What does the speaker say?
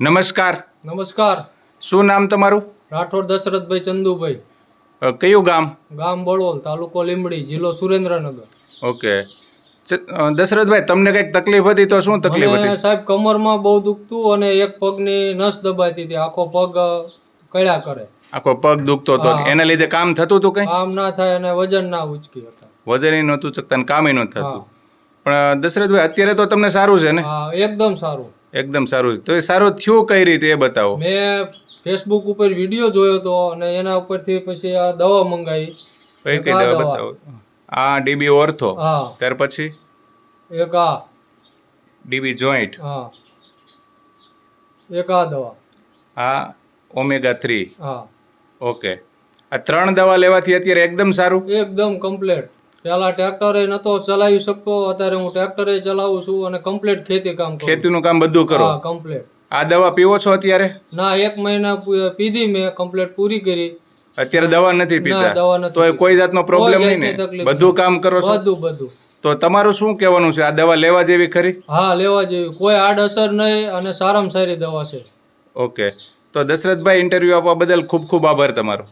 નમસ્કાર. નમસ્કાર. શું નામ તમારું? રાઠોડ દશરથભાઈ ચંદુભાઈ. કયું ગામ? ગામ બળવલ તાલુકો લીંબડી જિલ્લો સુરેન્દ્રનગર. ઓકે. દશરથભાઈ તમને કંઈક તકલીફ હતી તો શું તકલીફ હતી? સાહેબ કમરમાં બહુ દુખતું અને એક પગની નસ દબાતી હતી. આખો પગ કળ્યા કરે. આખો પગ દુખતો હતો. એના લીધે કામ થતું હતું કંઈ? કામ ના થાય અને વજન ના ઉચકી હતા. વજન નહોતું ચકતા ને કામે નહોતું થતું. પણ દશરથભાઈ અત્યારે તો તમને સારું છે ને? હા એકદમ સારું. એકદમ સારું. તો એ સારું થયું કઈ રીતે એ બતાવો? મેં ફેસબુક ઉપર વીડિયો જોયો હતો અને એના ઉપરથી પછી આ દવા મંગાવી. કઈ કઈ દવા દવા. બતાવો? આ ડીબી ઓર્થો. હા. ત્યાર પછી? એક આ. DB joint. હા. એક આ દવા. આ ઓમેગા થ્રી. હા. ઓકે. આ ત્રણ દવા લેવાથી અત્યારે એકદમ સારું? એકદમ કમ્પ્લેટ. પેલા ટ્રેક્ટરે નતો ચલાવી શકતો અત્યારે હું ટ્રેક્ટરે ચલાવું છું અને કમ્પ્લીટ ખેતી કામ ખેતીનું કામ બધું કરો? હા કમ્પ્લેટ આ દવા પીવો છો અત્યારે? ના એક મહિના પીધી મેં કમ્પ્લીટ પૂરી કરી. અત્યારે દવા નથી પીતા? તો કોઈ જાતનો પ્રોબ્લેમ નહીં ને? બધું કામ કરો છો? બધું બધું. તો તમારું શું કહેવાનું છે? આ દવા લેવા જેવી ખરી? હા લેવા જેવી. કોઈ આડઅસર નહીં અને સારામાં સારી દવા છે. ઓકે. તો દશરથભાઈ ઇન્ટરવ્યુ આપવા બદલ ખૂબ ખૂબ આભાર તમારો.